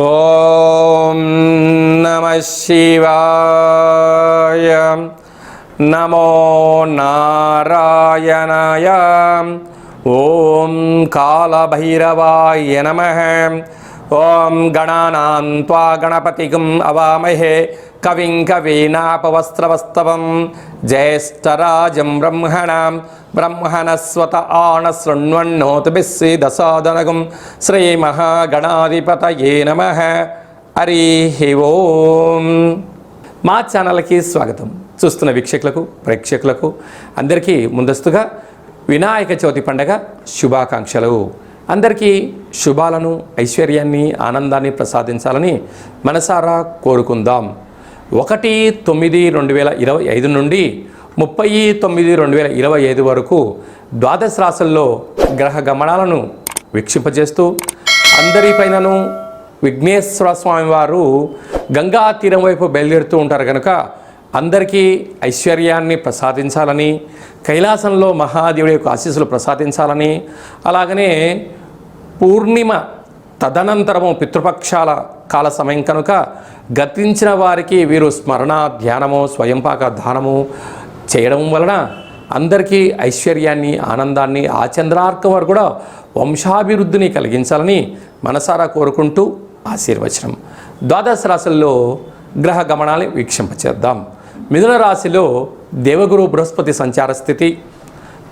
ஓம் நம சிவாய நமோ நாராயணாய ஓம் காலபைரவாய நம ఓం గణానాం త్వా గణపతిగం అవామహే. కవిం కవీనాపవస్త్రవస్తవం. జ్యేష్టరాజం బ్రహ్మణాం. బ్రహ్మణస్వత ఆణ శృణ్వన్నోతిభిస్సిదసాదనగం శ్రీమహాగణాధిపతయే నమ. హరి ఓం. మా ఛానల్కి స్వాగతం. చూస్తున్న వీక్షకులకు ప్రేక్షకులకు అందరికీ ముందస్తుగా వినాయక చవితి పండగ శుభాకాంక్షలు. అందరికీ శుభాలను ఐశ్వర్యాన్ని ఆనందాన్ని ప్రసాదించాలని మనసారా కోరుకుందాం. ఒకటి తొమ్మిది రెండు వేల ఇరవై ఐదు నుండి ముప్పై తొమ్మిది రెండు వేల ఇరవై ఐదు వరకు ద్వాదశ రాశుల్లో గ్రహ గమనాలను వీక్షింపజేస్తూ అందరిపైనను విఘ్నేశ్వర స్వామి వారు గంగా తీరం వైపు బయలుదేరుతూ ఉంటారు కనుక అందరికీ ఐశ్వర్యాన్ని ప్రసాదించాలని కైలాసంలో మహాదేవుడి యొక్క ఆశీస్సులు ప్రసాదించాలని అలాగనే పూర్ణిమ తదనంతరము పితృపక్షాల కాల సమయం కనుక గతించిన వారికి వీరు స్మరణ ధ్యానము స్వయంపాక దానము చేయడం వలన అందరికీ ఐశ్వర్యాన్ని ఆనందాన్ని ఆ చంద్రార్కం వారు కూడా వంశాభివృద్ధిని కలిగించాలని మనసారా కోరుకుంటూ ఆశీర్వచనం. ద్వాదశ రాశుల్లో గ్రహ గమనాన్ని వీక్షింపచేద్దాం. మిథున రాశిలో దేవగురు బృహస్పతి సంచార స్థితి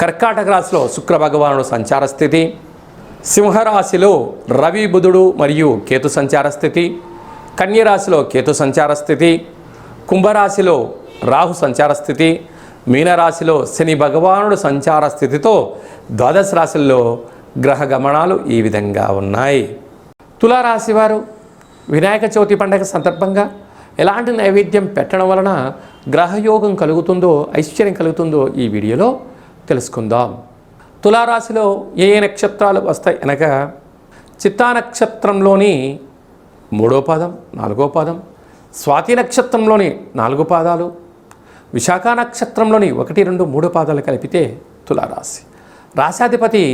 కర్కాటక రాశిలో శుక్ర భగవానుడు సంచార స్థితి సింహరాశిలో రవి బుధుడు మరియు కేతు సంచార స్థితి కన్యరాశిలో కేతు సంచార స్థితి కుంభరాశిలో రాహు సంచార స్థితి మీనరాశిలో శని భగవానుడు సంచార స్థితితో ద్వాదశ రాశుల్లో గ్రహ గమనాలు ఈ విధంగా ఉన్నాయి. తులారాశి వారు వినాయక చవితి పండగ సందర్భంగా ఎలాంటి నైవేద్యం పెట్టడం వలన గ్రహయోగం కలుగుతుందో ఐశ్వర్యం కలుగుతుందో ఈ వీడియోలో తెలుసుకుందాం. తులారాశిలో ఏ ఏ నక్షత్రాలు వస్తాయి? అనగా చిత్తా నక్షత్రంలోని మూడో పాదం నాలుగో పాదం స్వాతి నక్షత్రంలోని నాలుగు పాదాలు విశాఖ నక్షత్రంలోని ఒకటి రెండు మూడు పాదాలు కలిపితే తులారాశి. రాశాధిపతి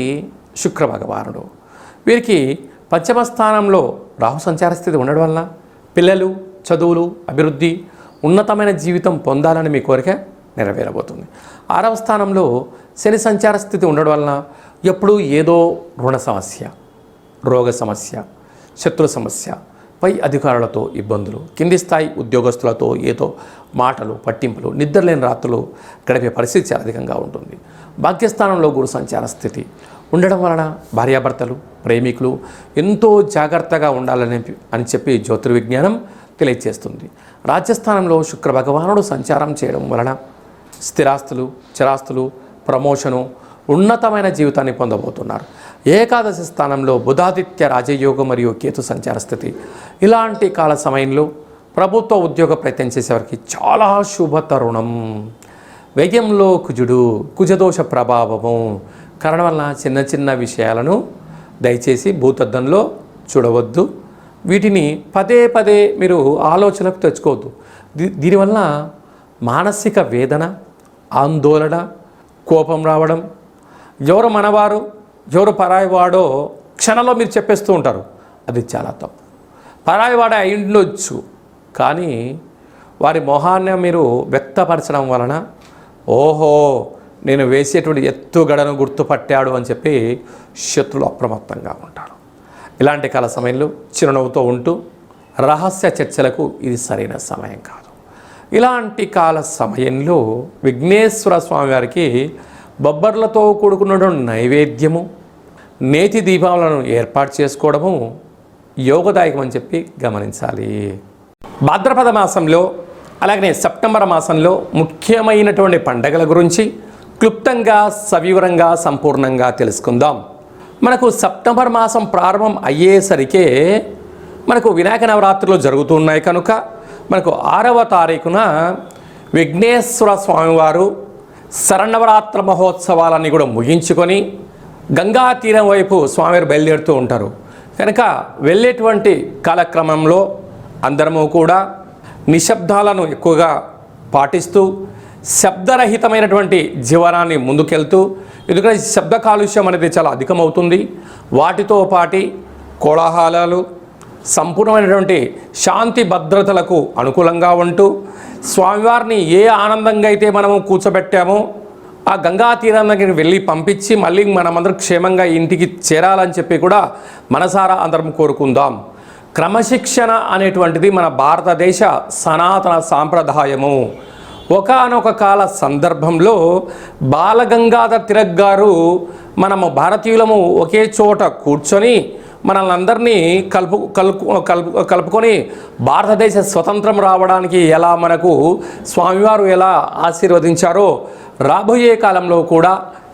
శుక్రభగవానుడు వీరికి పంచమ స్థానంలో రాహు సంచార స్థితి ఉండడం వలన పిల్లలు చదువులు అభివృద్ధి ఉన్నతమైన జీవితం పొందాలని మీ కోరిక నెరవేరబోతుంది. ఆరవ స్థానంలో శని సంచార స్థితి ఉండడం వలన ఎప్పుడూ ఏదో రుణ సమస్య రోగ సమస్య శత్రు సమస్య పై అధికారులతో ఇబ్బందులు కింది స్థాయి ఉద్యోగస్తులతో ఏదో మాటలు పట్టింపులు నిద్రలేని రాత్రులు గడిపే పరిస్థితి చాలా అధికంగా ఉంటుంది. భాగ్యస్థానంలో గురు సంచార స్థితి ఉండడం వలన భార్యాభర్తలు ప్రేమికులు ఎంతో జాగ్రత్తగా ఉండాలని అని చెప్పి జ్యోతిర్విజ్ఞానం తెలియజేస్తుంది రాజ్యస్థానంలో శుక్ర భగవానుడు సంచారం చేయడం వలన స్థిరాస్తులు చిరాస్తులు ప్రమోషను ఉన్నతమైన జీవితాన్ని పొందబోతున్నారు. ఏకాదశి స్థానంలో బుధాదిత్య రాజయోగం మరియు కేతు సంచార స్థితి. ఇలాంటి కాల సమయంలో ప్రభుత్వ ఉద్యోగ ప్రయత్నం చేసేవారికి చాలా శుభ తరుణం. వ్యయంలో కుజుడు కుజదోష ప్రభావము కారణం వలన చిన్న చిన్న విషయాలను దయచేసి భూతద్దంలో చూడవద్దు. వీటిని పదే పదే మీరు ఆలోచనకు తెచ్చుకోవద్దు. దీ- దీనివల్ల మానసిక వేదన ఆందోళన కోపం రావడం ఎవరు మనవారు ఎవరు పరాయివాడో క్షణంలో మీరు చెప్పేస్తూ ఉంటారు. అది చాలా తప్పు. పరాయివాడే అయి ఉండొచ్చు కానీ వారి మొహాన్ని మీరు వ్యక్తపరచడం వలన ఓహో నేను వేసేటువంటి ఎత్తుగడను గుర్తుపట్టాడు అని చెప్పి శత్రులు అప్రమత్తంగా ఉంటారు. ఇలాంటి కాల సమయంలో చిరునవ్వుతో ఉంటూ రహస్య చర్చలకు ఇది సరైన సమయం కాదు. ఇలాంటి కాల సమయంలో విఘ్నేశ్వర స్వామివారికి బొబ్బర్లతో కూడుకున్నటువంటి నైవేద్యము నేతి దీపాలను ఏర్పాటు చేసుకోవడము యోగదాయకం అని చెప్పి గమనించాలి. భాద్రపద మాసంలో అలాగనే సెప్టెంబర్ మాసంలో ముఖ్యమైనటువంటి పండగల గురించి క్లుప్తంగా సవివరంగా సంపూర్ణంగా తెలుసుకుందాం. మనకు సెప్టెంబర్ మాసం ప్రారంభం అయ్యేసరికే మనకు వినాయక నవరాత్రులు జరుగుతున్నాయి కనుక మనకు ఆరవ తారీఖున విఘ్నేశ్వర స్వామివారు శరణవరాత్ర మహోత్సవాలన్నీ కూడా ముగించుకొని గంగా తీరం వైపు స్వామివారు బయలుదేరుతూ ఉంటారు. కనుక వెళ్ళేటువంటి కాలక్రమంలో అందరము కూడా నిశ్శబ్దాలను ఎక్కువగా పాటిస్తూ శబ్దరహితమైనటువంటి జీవనాన్ని ముందుకెళ్తూ ఎందుకంటే శబ్ద కాలుష్యం అనేది చాలా అధికమవుతుంది. వాటితో పాటి కోలాహలాలు సంపూర్ణమైనటువంటి శాంతి భద్రతలకు అనుకూలంగా ఉంటూ స్వామివారిని ఏ ఆనందంగా అయితే మనము కూర్చోబెట్టామో ఆ గంగా తీరం దగ్గరికి వెళ్ళి పంపించి మళ్ళీ మనమందరం క్షేమంగా ఇంటికి చేరాలని చెప్పి కూడా మనసారా అందరం కోరుకుందాం. క్రమశిక్షణ అనేటువంటిది మన భారతదేశ సనాతన సాంప్రదాయము. ఒకానొక కాల సందర్భంలో బాలగంగాధర్ తిలక్ గారు మనము భారతీయులము ఒకే చోట కూర్చొని మనల్ని అందరినీ కలుపు కలుపు కలుపు కలుపుకొని భారతదేశ స్వతంత్రం రావడానికి ఎలా మనకు స్వామివారు ఎలా ఆశీర్వదించారో రాబోయే కాలంలో కూడా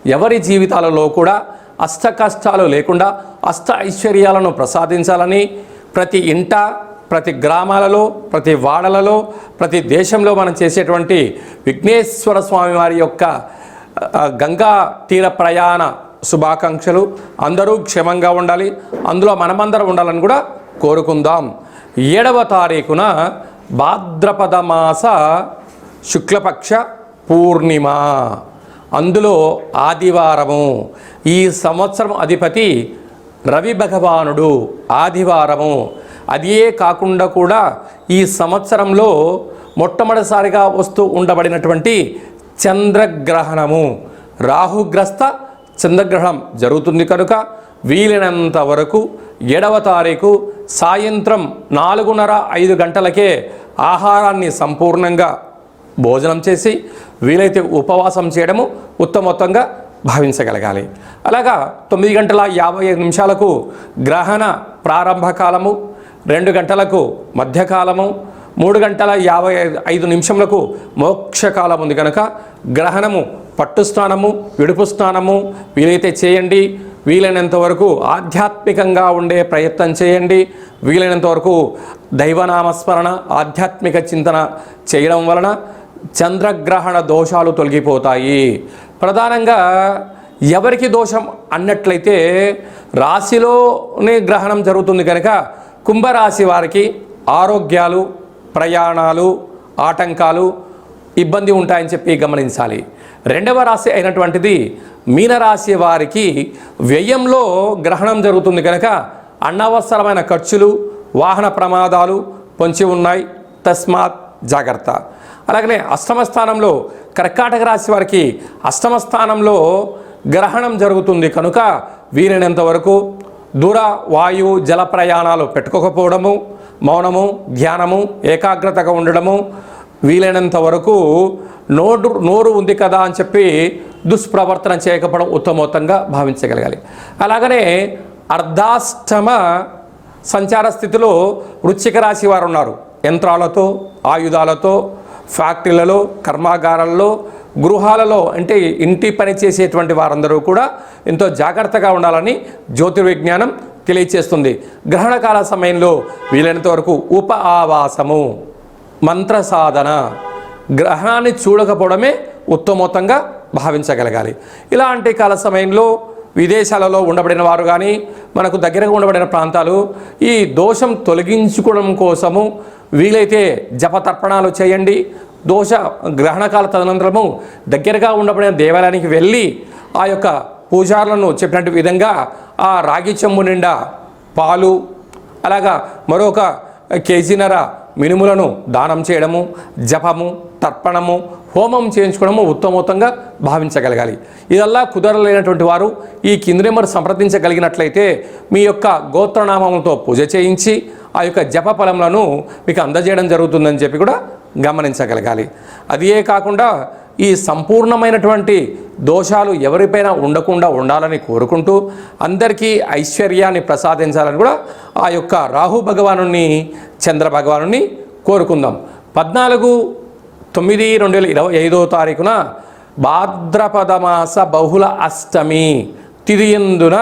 ఎవరి జీవితాలలో కూడా అష్ట కష్టాలు లేకుండా అష్ట ఐశ్వర్యాలను ప్రసాదించాలని ప్రతి ఇంట ప్రతి గ్రామాలలో ప్రతి వాడలలో ప్రతి దేశంలో మనం చేసేటువంటి విఘ్నేశ్వర స్వామి వారి యొక్క గంగా తీర ప్రయాణ శుభాకాంక్షలు. అందరూ క్షేమంగా ఉండాలి. అందులో మనమందరం ఉండాలని కూడా కోరుకుందాం. ఏడవ తారీఖున భాద్రపద మాస శుక్లపక్ష పూర్ణిమ. అందులో ఆదివారము. ఈ సంవత్సరం అధిపతి రవి భగవానుడు ఆదివారము. అదే కాకుండా కూడా ఈ సంవత్సరంలో మొట్టమొదటిసారిగా వస్తూ ఉండబడినటువంటి చంద్రగ్రహణము. రాహుగ్రస్త చంద్రగ్రహణం జరుగుతుంది కనుక వీలైనంత వరకు ఏడవ తారీఖు సాయంత్రం నాలుగున్నర ఐదు గంటలకే ఆహారాన్ని సంపూర్ణంగా భోజనం చేసి వీలైతే ఉపవాసం చేయడము ఉత్తమోత్తంగా భావించగలగాలి. అలాగా తొమ్మిది గంటల యాభై ఐదు నిమిషాలకు గ్రహణ ప్రారంభ కాలము రెండు గంటలకు మధ్యకాలము మూడు గంటల యాభై ఐదు ఐదు నిమిషములకు మోక్షకాలం ఉంది కనుక గ్రహణము పట్టు స్నానము విడుపు స్నానము వీలైతే చేయండి. వీలైనంత వరకు ఆధ్యాత్మికంగా ఉండే ప్రయత్నం చేయండి. వీలైనంత వరకు దైవనామస్మరణ ఆధ్యాత్మిక చింతన చేయడం వలన చంద్రగ్రహణ దోషాలు తొలగిపోతాయి. ప్రధానంగా ఎవరికి దోషం అన్నట్లయితే రాశిలోనే గ్రహణం జరుగుతుంది కనుక కుంభరాశి వారికి ఆరోగ్యాలు ప్రయాణాలు ఆటంకాలు ఇబ్బంది ఉంటాయని చెప్పి గమనించాలి. రెండవ రాశి అయినటువంటిది మీనరాశి వారికి వ్యయంలో గ్రహణం జరుగుతుంది కనుక అనవసరమైన ఖర్చులు వాహన ప్రమాదాలు పొంచి ఉన్నాయి. తస్మాత్ జాగ్రత్త. అలాగనే అష్టమ స్థానంలో కర్కాటక రాశి వారికి అష్టమ స్థానంలో గ్రహణం జరుగుతుంది కనుక వీలైనంత వరకు దూర వాయు జల ప్రయాణాలు పెట్టుకోకపోవడము మౌనము ధ్యానము ఏకాగ్రతగా ఉండడము వీలైనంత వరకు నోరు నోరు ఉంది కదా అని చెప్పి దుష్ప్రవర్తన చేయకపోవడం ఉత్తమోత్తంగా భావించగలగాలి. అలాగనే అర్ధాష్టమ సంచార స్థితిలో వృశ్చిక రాశి వారు ఉన్నారు. యంత్రాలతో ఆయుధాలతో ఫ్యాక్టరీలలో కర్మాగారాల్లో గృహాలలో అంటే ఇంటి పని చేసేటువంటి వారందరూ కూడా ఎంతో జాగ్రత్తగా ఉండాలని జ్యోతిర్విజ్ఞానం తెలియచేస్తుంది. గ్రహణకాల సమయంలో వీలైనంత వరకు ఉప ఆవాసము. మంత్ర సాధన గ్రహణాన్ని చూడకపోవడమే ఉత్తమోత్తంగా భావించగలగాలి. ఇలాంటి కాల సమయంలో విదేశాలలో ఉండబడిన వారు కానీ మనకు దగ్గరగా ఉండబడిన ప్రాంతాలు ఈ దోషం తొలగించుకోవడం కోసము వీలైతే జపతర్పణాలు చేయండి. దోష గ్రహణకాల తదనంతరము దగ్గరగా ఉండబడిన దేవాలయానికి వెళ్ళి ఆ యొక్క పూజారులను చెప్పినట్టు విధంగా ఆ రాగి చెంబు నిండా పాలు అలాగా మరొక కేజీనర మినుములను దానం చేయడము జపము తర్పణము హోమం చేయించుకోవడము ఉత్తమోత్తంగా భావించగలగాలి. ఇదల్లా కుదరలేనటువంటి వారు ఈ కింది నెంబర్ సంప్రదించగలిగినట్లయితే మీ యొక్క గోత్రనామంతో పూజ చేయించి ఆ యొక్క జప ఫలములను మీకు అందజేయడం జరుగుతుందని చెప్పి కూడా గమనించగలగాలి. అదే కాకుండా ఈ సంపూర్ణమైనటువంటి దోషాలు ఎవరిపైన ఉండకుండా ఉండాలని కోరుకుంటూ అందరికీ ఐశ్వర్యాన్ని ప్రసాదించాలని కూడా ఆ యొక్క రాహు భగవాను చంద్ర భగవాను కోరుకుందాం. పద్నాలుగు తొమ్మిది రెండు వేల ఇరవై ఐదో తారీఖున భాద్రపద మాస బహుళ అష్టమి తిరియందున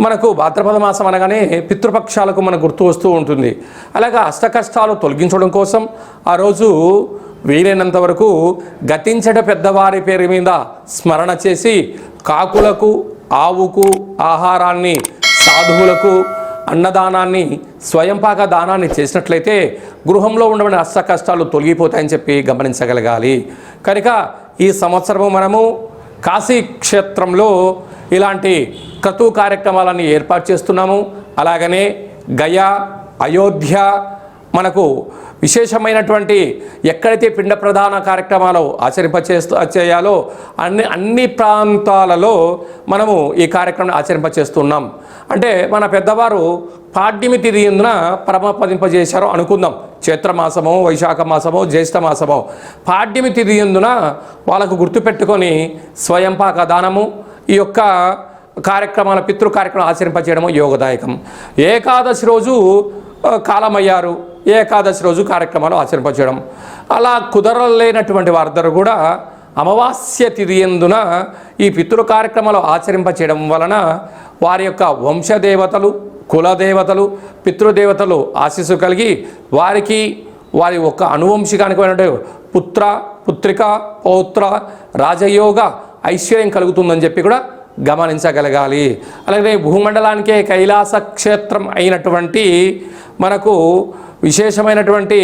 మనకు భాద్రపద మాసం అనగానే పితృపక్షాలకు మనకు గుర్తు వస్తూ ఉంటుంది. అలాగే అష్టకష్టాలు తొలగించడం కోసం ఆ రోజు వీలైనంత వరకు గతించట పెద్దవారి పేరు మీద స్మరణ చేసి కాకులకు ఆవుకు ఆహారాన్ని సాధువులకు అన్నదానాన్ని స్వయంపాక దానాన్ని చేసినట్లయితే గృహంలో ఉండబడిన అష్ట కష్టాలు తొలగిపోతాయని చెప్పి గమనించగలగాలి. కనుక ఈ సంవత్సరము మనము కాశీ క్షేత్రంలో ఇలాంటి క్రతు కార్యక్రమాలని ఏర్పాటు చేస్తున్నాము. అలాగనే గయా అయోధ్య మనకు విశేషమైనటువంటి ఎక్కడైతే పిండ ప్రధాన కార్యక్రమాలు ఆచరింపచేస్తూ చేయాలో అన్ని అన్ని ప్రాంతాలలో మనము ఈ కార్యక్రమం ఆచరింపచేస్తున్నాం. అంటే మన పెద్దవారు పాడ్యమి తిరిగిందిన పరమపదింపజేశారు అనుకుందాం. చైత్రమాసమో వైశాఖ మాసమో జ్యేష్ఠ మాసమో. పాడ్యమి తిథి వాళ్ళకు గుర్తుపెట్టుకొని స్వయంపాక దానము ఈ యొక్క కార్యక్రమాల పితృ కార్యక్రమం ఆచరింపచేయడము యోగదాయకం. ఏకాదశి రోజు కాలమయ్యారు. ఏకాదశి రోజు కార్యక్రమాలు ఆచరింపచేయడం. అలా కుదరలేనటువంటి వారందరూ కూడా అమావాస్య తిరియందున ఈ పితృ కార్యక్రమాలు ఆచరింపచేయడం వలన వారి యొక్క వంశదేవతలు కులదేవతలు పితృదేవతలు ఆశీస్సు కలిగి వారికి వారి యొక్క అనువంశికానికి పుత్ర పుత్రిక పౌత్ర రాజయోగ ఐశ్వర్యం కలుగుతుందని చెప్పి కూడా గమనించగలగాలి. అలాగే భూమండలానికే కైలాస క్షేత్రం అయినటువంటి మనకు విశేషమైనటువంటి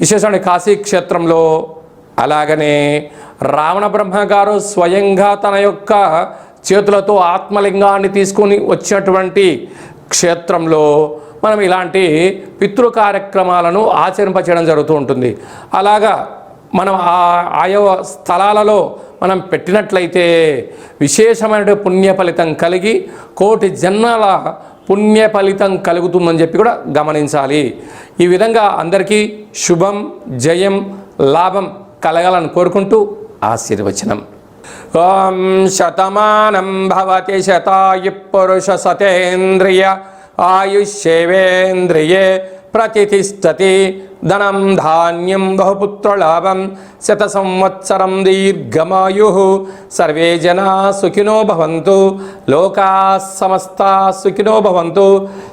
విశేషమైన కాశీ క్షేత్రంలో అలాగనే రావణ బ్రహ్మ గారు స్వయంగా తన యొక్క చేతులతో ఆత్మలింగాన్ని తీసుకుని వచ్చినటువంటి క్షేత్రంలో మనం ఇలాంటి పితృ కార్యక్రమాలను ఆచరింపచేయడం జరుగుతూ ఉంటుంది. అలాగా మనం ఆ ఆయా స్థలాలలో మనం పెట్టినట్లయితే విశేషమైన పుణ్య ఫలితం కలిగి కోటి జన్మల పుణ్య ఫలితం కలుగుతుందని చెప్పి కూడా గమనించాలి. ఈ విధంగా అందరికీ శుభం జయం లాభం కలగాలని కోరుకుంటూ ఆశీర్వచనం. ఓం శతమానం భవతి శతాయు పురుష సతేంద్రియ ఆయుష్యేవేంద్రియే ప్రతిష్టతి ధనం ధాన్యం బహుపుత్రలాభం శత సంవత్సరం దీర్ఘమాయు. సర్వే జనా సుఖినో భవంతు లోకా సమస్త సుఖినో భవంతు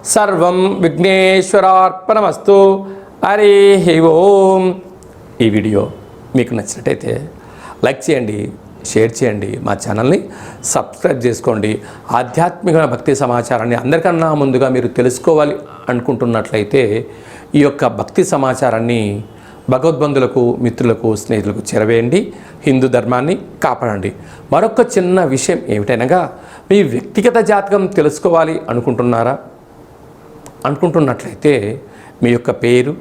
సర్వం విఘ్నేశ్వరార్పణమస్తు. హరి ఓం. ఈ వీడియో మీకు నచ్చినట్టయితే లైక్ చేయండి షేర్ చేయండి మా ఛానల్ని సబ్స్క్రైబ్ చేసుకోండి. ఆధ్యాత్మిక భక్తి సమాచారాన్ని అందరికన్నా ముందుగా మీరు తెలుసుకోవాలి అనుకుంటున్నట్లయితే ఈ యొక్క భక్తి సమాచారాన్ని భగవద్బంధులకు మిత్రులకు స్నేహితులకు చేరవేయండి. హిందూ ధర్మాన్ని కాపాడండి. మరొక చిన్న విషయం ఏమిటనగా మీ వ్యక్తిగత జాతకం తెలుసుకోవాలి అనుకుంటున్నారా? అనుకుంటున్నట్లయితే మీ యొక్క పేరు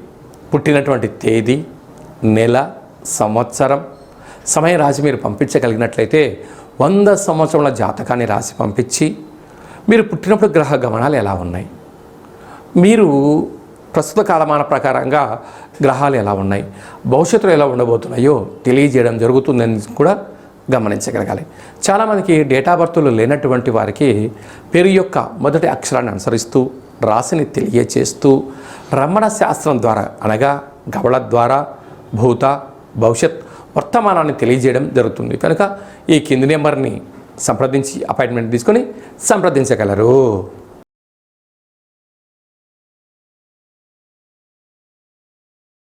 పుట్టినటువంటి తేదీ నెల సంవత్సరం సమయం రాసి మీరు పంపించగలిగినట్లయితే వంద సంవత్సరముల జాతకాన్ని రాసి పంపించి మీరు పుట్టినప్పుడు గ్రహ గమనాలు ఎలా ఉన్నాయి? మీరు ప్రస్తుత కాలమాన ప్రకారంగా గ్రహాలు ఎలా ఉన్నాయి? భవిష్యత్తులో ఎలా ఉండబోతున్నాయో తెలియజేయడం జరుగుతుందని కూడా గమనించగలగాలి. చాలామందికి డేటా బర్త్లు లేనటువంటి వారికి పేరు యొక్క మొదటి అక్షరాన్ని అనుసరిస్తూ రాశిని తెలియచేస్తూ రమణ శాస్త్రం ద్వారా అనగా గవళ ద్వారా భూత భవిష్యత్ వర్తమానాన్ని తెలియజేయడం జరుగుతుంది. కనుక ఈ కింది నెంబర్ని సంప్రదించి అపాయింట్మెంట్ తీసుకొని సంప్రదించగలరు.